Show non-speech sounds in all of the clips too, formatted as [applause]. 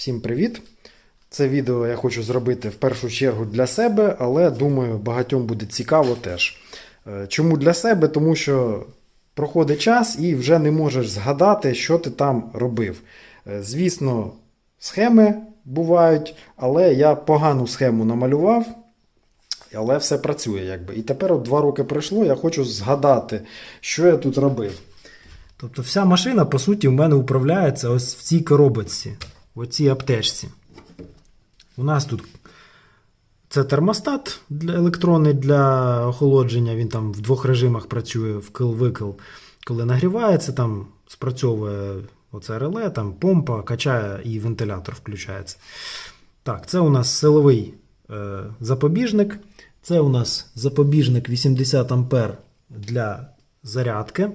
Всім привіт! Це відео я хочу зробити в першу чергу для себе, але думаю, багатьом буде цікаво теж. Е, Чому для себе? Тому що проходить час і вже не можеш згадати, що ти там робив. Е, Звісно, схеми бувають, але я погану схему намалював, але все працює якби. І тепер от два роки пройшло, я хочу згадати, що я тут робив. Тобто вся машина, по суті, в мене управляється ось в цій коробочці, в аптечці. У нас тут це термостат для електронний для охолодження. Він там в двох режимах працює вкил-викил. Коли нагрівається, там спрацьовує оце реле, там помпа качає і вентилятор включається. Так, це у нас силовий е, запобіжник. Це у нас запобіжник 80 А для зарядки.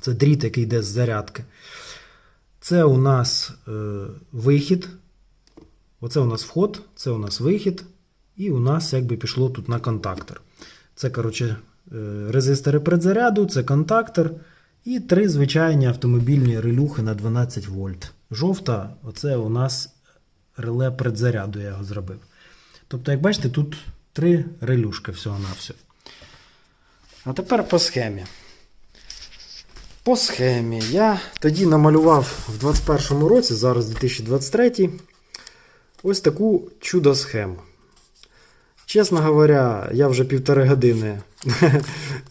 Це дріт, який йде з зарядки. Це у нас е, вихід. Оце у нас вход, це у нас вихід. І у нас якби пішло тут на контактор. Це, коротше, е, резистори предзаряду, це контактор. І три звичайні автомобільні релюхи на 12 вольт. Жовта, оце у нас реле предзаряду, я його зробив. Тобто, як бачите, тут три релюшки всього-навсього. А тепер по схемі. По схемі я тоді намалював в 2021 році, зараз 2023, ось таку чудо-схему. Чесно говоря, я вже півтори години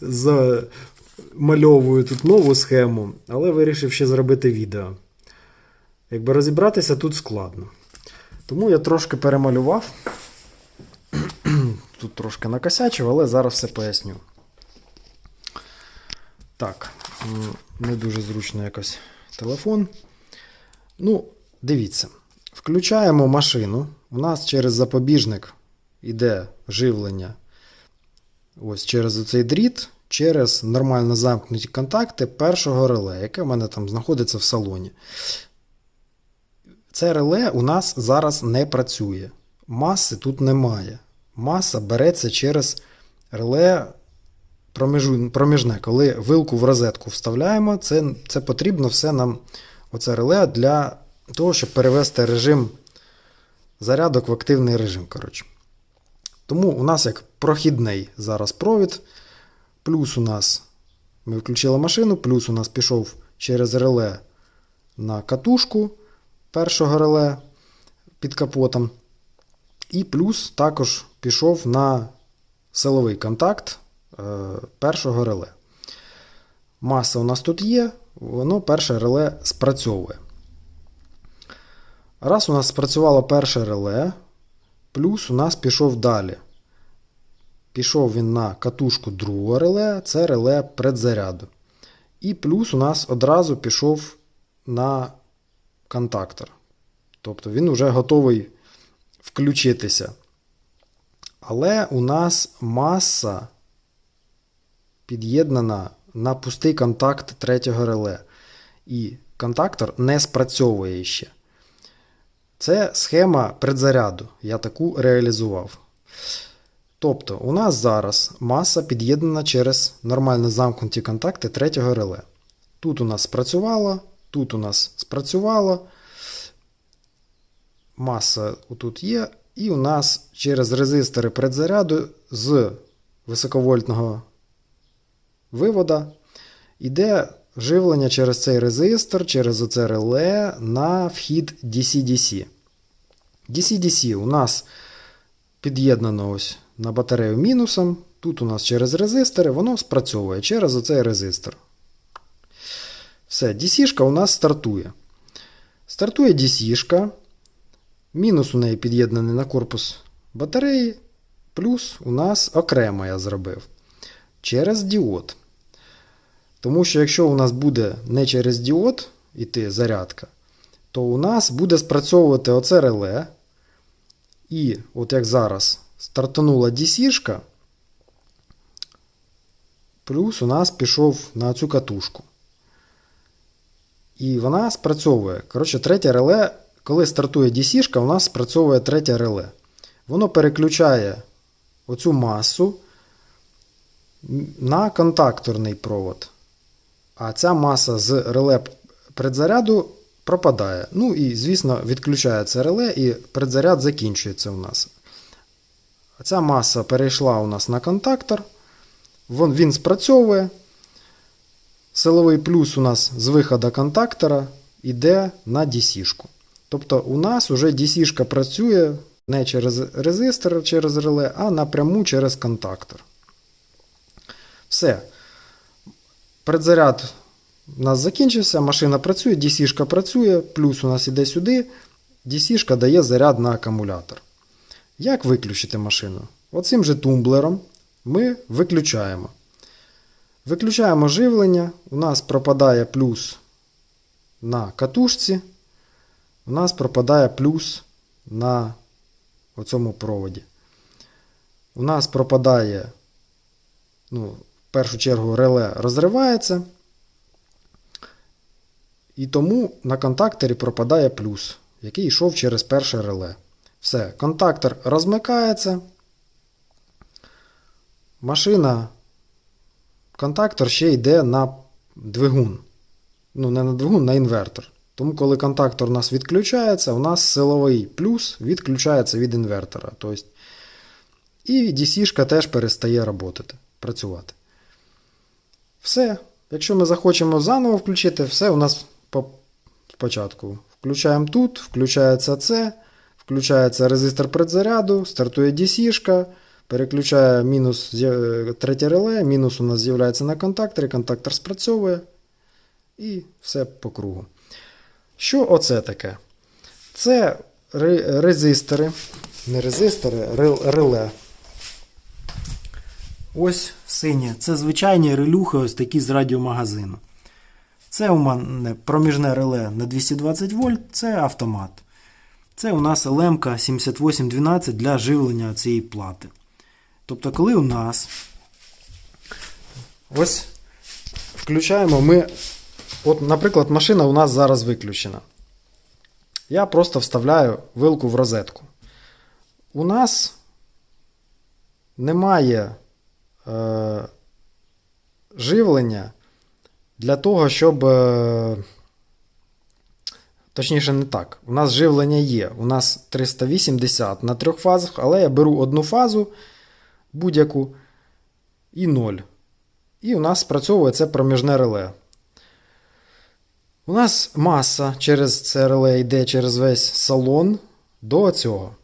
[laughs] замальовую тут нову схему, але вирішив ще зробити відео. Якби розібратися тут складно. Тому я трошки перемалював. [clears throat] Тут трошки накосячив, але зараз все поясню. Так, не дуже зручно якось телефон. Ну, дивіться. Включаємо машину. У нас через запобіжник йде живлення. Ось через цей дріт, через нормально замкнуті контакти першого реле, яке в мене там знаходиться в салоні. Це реле у нас зараз не працює. Маси тут немає. Маса береться через реле проміжне. Коли вилку в розетку вставляємо, це, це потрібно все нам, оце реле для того, щоб перевести режим зарядок в активний режим. Коротше. Тому у нас як прохідний зараз провід. Плюс у нас ми включили машину, плюс у нас пішов через реле на катушку першого реле під капотом. І плюс також пішов на силовий контакт першого реле. Маса у нас тут є, воно перше реле спрацьовує. Раз у нас спрацювало перше реле, плюс у нас пішов далі. Пішов він на катушку другого реле, це реле предзаряду. І плюс у нас одразу пішов на контактор. Тобто він вже готовий включитися. Але у нас маса під'єднана на пустий контакт третього реле. І контактор не спрацьовує ще. Це схема предзаряду. Я таку реалізував. Тобто, у нас зараз маса під'єднана через нормально замкнуті контакти третього реле. Тут у нас спрацювало, тут у нас спрацювало. Маса тут є. І у нас через резистори предзаряду з високовольтного вивода йде живлення через цей резистор, через оце реле на вхід DC-DC. DC-DC у нас під'єднано ось на батарею мінусом. Тут у нас через резистори, воно спрацьовує через оцей резистор. Все, DC-шка у нас стартує. Стартує DC-шка. Мінус у неї під'єднаний на корпус батареї. Плюс у нас окремо я зробив. Через діод. Тому що якщо у нас буде не через діод іти зарядка, то у нас буде спрацьовувати оце реле. І от як зараз стартанула DC-шка, плюс у нас пішов на цю катушку. І вона спрацьовує. Коротше, третє реле, коли стартує DC-шка, у нас спрацьовує третє реле. Воно переключає оцю масу на контакторний провод. А ця маса з реле предзаряду пропадає. Ну і, звісно, відключається реле і предзаряд закінчується у нас. Ця маса перейшла у нас на контактор. Він спрацьовує. Силовий плюс у нас з виходу контактора йде на DC-шку. Тобто у нас вже DC-шка працює не через резистор, через реле, а напряму через контактор. Все. Предзаряд у нас закінчився, машина працює, DC-шка працює, плюс у нас іде сюди, DC-шка дає заряд на акумулятор. Як виключити машину? Оцим же тумблером ми виключаємо. Виключаємо живлення, у нас пропадає плюс на катушці, у нас пропадає плюс на оцьому проводі. У нас пропадає, ну, в першу чергу, реле розривається. І тому на контакторі пропадає плюс, який йшов через перше реле. Все, контактор розмикається. Машина, контактор ще йде на двигун. Ну, не на двигун, на інвертор. Тому, коли контактор у нас відключається, у нас силовий плюс відключається від інвертора. Тобто, і DC-шка теж перестає працювати. Все. Якщо ми захочемо заново включити, все у нас по спочатку. Включаємо тут, включається це, включається резистор предзаряду, стартує DC-шка, переключає мінус третє реле, мінус у нас з'являється на контакторі, контактор спрацьовує. І все по кругу. Що оце таке? Це резистори, не резистори, реле. Ось синє. Це звичайні релюхи, ось такі з радіомагазину. Це у мене проміжне реле на 220 вольт, це автомат. Це у нас LM 7812 для живлення цієї плати. Тобто, коли у нас ось включаємо ми. От, наприклад, машина у нас зараз виключена. Я просто вставляю вилку в розетку. У нас немає е, живлення для того, щоб. Е, точніше, не так. У нас живлення є. У нас 380 на трьох фазах, але я беру одну фазу будь-яку і 0. І у нас спрацьовує це проміжне реле. У нас маса через це реле йде через весь салон до цього.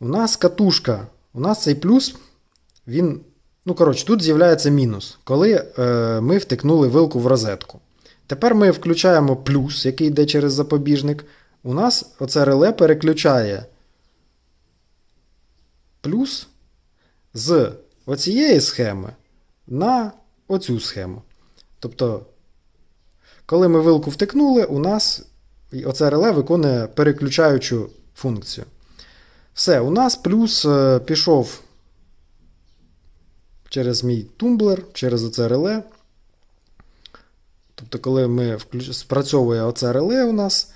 У нас катушка. У нас цей плюс, він. Ну, коротше, тут з'являється мінус, коли е, ми втикнули вилку в розетку. Тепер ми включаємо плюс, який йде через запобіжник. У нас оце реле переключає плюс з оцієї схеми на оцю схему. Тобто, коли ми вилку втикнули, у нас оце реле виконує переключаючу функцію. Все, у нас плюс е, пішов через мій тумблер, через оце реле. Тобто, коли ми включ... спрацьовує оце реле у нас,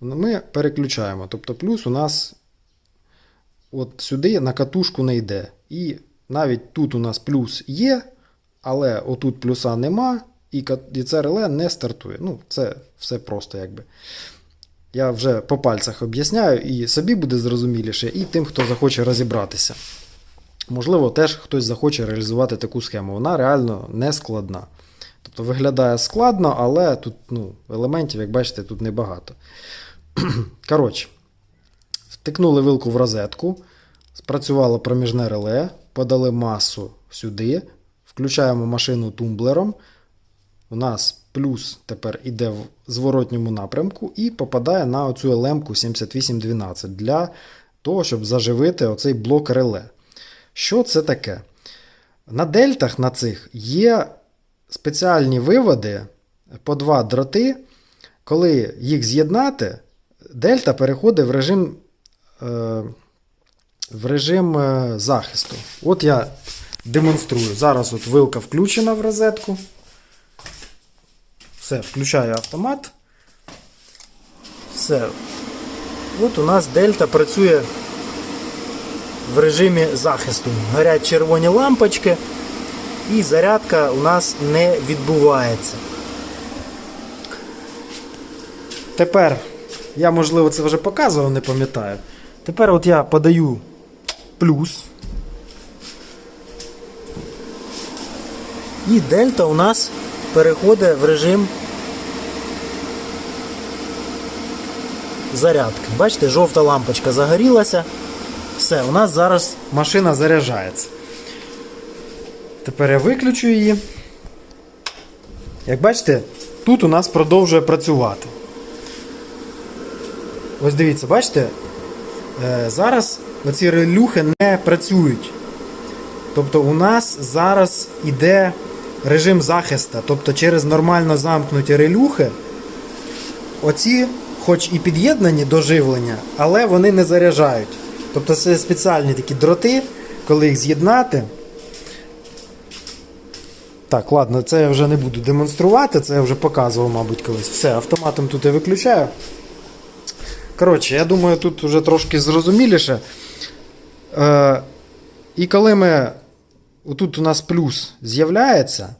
ми переключаємо. Тобто, плюс у нас от сюди на катушку не йде. І навіть тут у нас плюс є, але отут плюса нема, і це реле не стартує. Ну, це все просто якби. Я вже по пальцях об'ясняю, і собі буде зрозуміліше, і тим, хто захоче розібратися. Можливо, теж хтось захоче реалізувати таку схему. Вона реально не складна. Тобто виглядає складно, але тут ну, елементів, як бачите, тут небагато. [clears throat] Коротше, втикнули вилку в розетку, спрацювало проміжне реле, подали масу сюди, включаємо машину тумблером. У нас плюс тепер іде в зворотньому напрямку і попадає на оцю LM 7812 для того, щоб заживити оцей блок реле. Що це таке? На дельтах на цих є спеціальні виводи по два дроти. Коли їх з'єднати, дельта переходить в режим, е, в режим е, захисту. От я демонструю. Зараз от вилка включена в розетку. Все, включаю автомат. Все. От у нас дельта працює в режимі захисту. Горять червоні лампочки, і зарядка у нас не відбувається. Тепер, я, можливо, це вже показував, не пам'ятаю. Тепер от я подаю плюс. І дельта у нас переходить в режим зарядки. Бачите, жовта лампочка загорілася. Все, у нас зараз машина заряджається. Тепер я виключу її. Як бачите, тут у нас продовжує працювати. Ось дивіться, бачите? Е, зараз оці релюхи не працюють. Тобто у нас зараз іде режим захисту. Тобто через нормально замкнуті релюхи, оці, хоч і під'єднані до живлення, але вони не заряджають. Тобто це спеціальні такі дроти, коли їх з'єднати. Так, ладно, це я вже не буду демонструвати, це я вже показував, мабуть, колись. Все, автоматом тут я виключаю. Коротше, я думаю, тут вже трошки зрозуміліше. Е, і коли ми. Тут у нас плюс з'являється,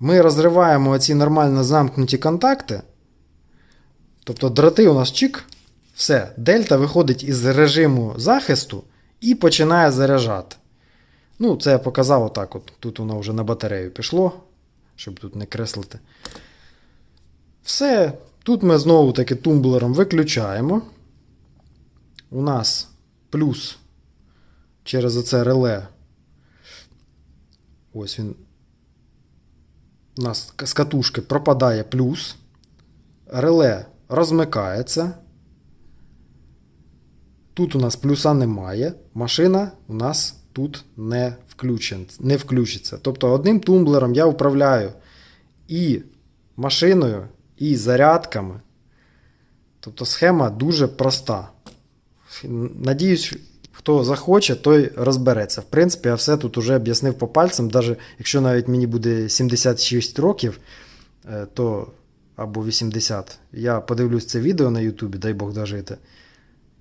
ми розриваємо оці нормально замкнуті контакти. Тобто дроти у нас чик, все, дельта виходить із режиму захисту і починає заряджати. Ну, це я показав отак. От. Тут воно вже на батарею пішло, щоб тут не креслити. Все. Тут ми знову таки тумблером виключаємо. У нас плюс через оце реле. Ось він. У нас з катушки пропадає плюс. Реле розмикається. Тут у нас плюса немає. Машина у нас тут не, включен, не включиться. Тобто одним тумблером я управляю і машиною, і зарядками. Тобто схема дуже проста. Надіюсь, хто захоче, той розбереться. В принципі, я все тут уже об'яснив по пальцям. Навіть якщо навіть мені буде 76 років, е, то або 80, я подивлюсь це відео на Ютубі, дай Бог дожити.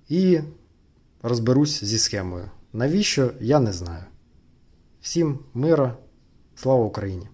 І розберусь зі схемою. Навіщо, я не знаю. Всім мира, слава Україні!